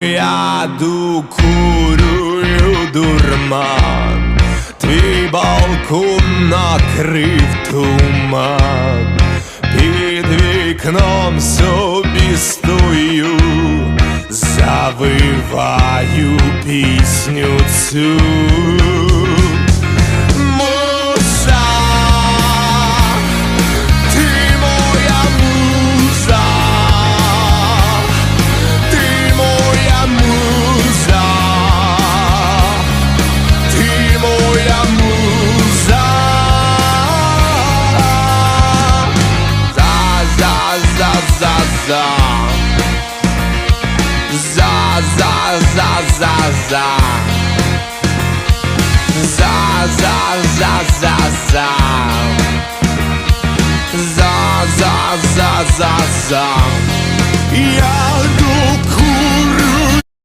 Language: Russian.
Я докурюю дурман, твій балкон накрив туман, під вікном собі стою, завиваю пісню цю. За, за, за, за. За, за, за, за, за. За, за, за, за, за. За, за, за, за. Я